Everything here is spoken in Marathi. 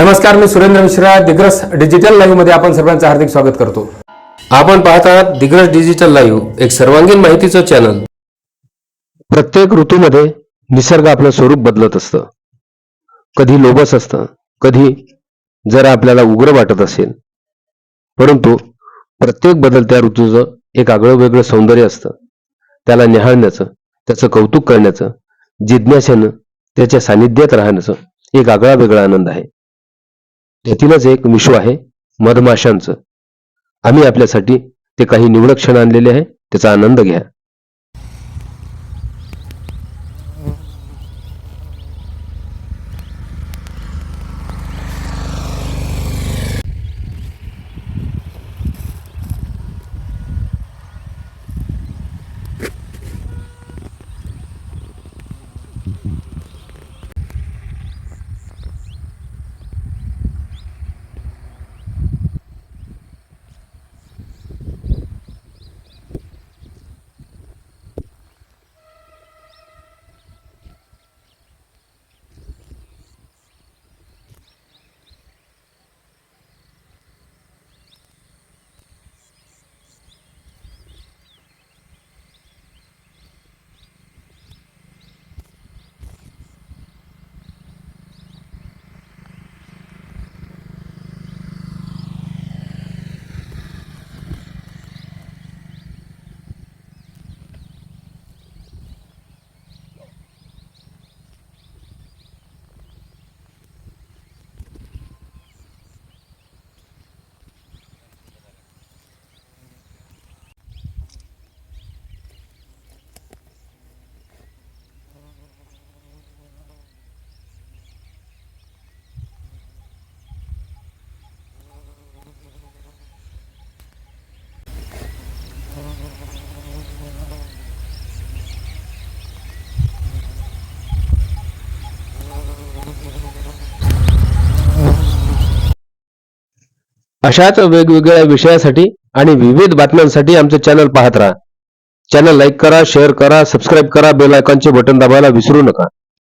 नमस्कार मी सुरेंद्र मिश्रा दिग्रस डिजिटल लाईव्हमध्ये आपण सर्वांचं हार्दिक स्वागत करतो. आपण पाहत आहात दिग्रस डिजिटल लाईव्ह एक सर्वांगीण माहितीचं चॅनल प्रत्येक ऋतूमध्ये निसर्ग आपलं स्वरूप बदलत असतं. कधी लोभस असतं कधी जरा आपल्याला उग्र वाटत असेल. परंतु प्रत्येक बदलत्या ऋतूचं एक आगळं वेगळं सौंदर्य असतं. त्याला निहाळण्याचं त्याचं कौतुक करण्याचं जिज्ञासेनं त्याच्या सानिध्यात राहण्याचं एक आगळा वेगळा आनंद आहे. त्यातीलच एक विश्व आहे मधमाशांचं. आम्ही आपल्यासाठी ते काही निवडक क्षण आणलेले आहे त्याचा आनंद घ्या. अशाच वेगवेगळ्या विषयासाठी आणि विविध बातम्यांसाठी आमचं चॅनल पाहत राहा. चॅनल लाईक करा शेअर करा सबस्क्राईब करा बेल आयकॉनचे बटन दाबायला विसरू नका.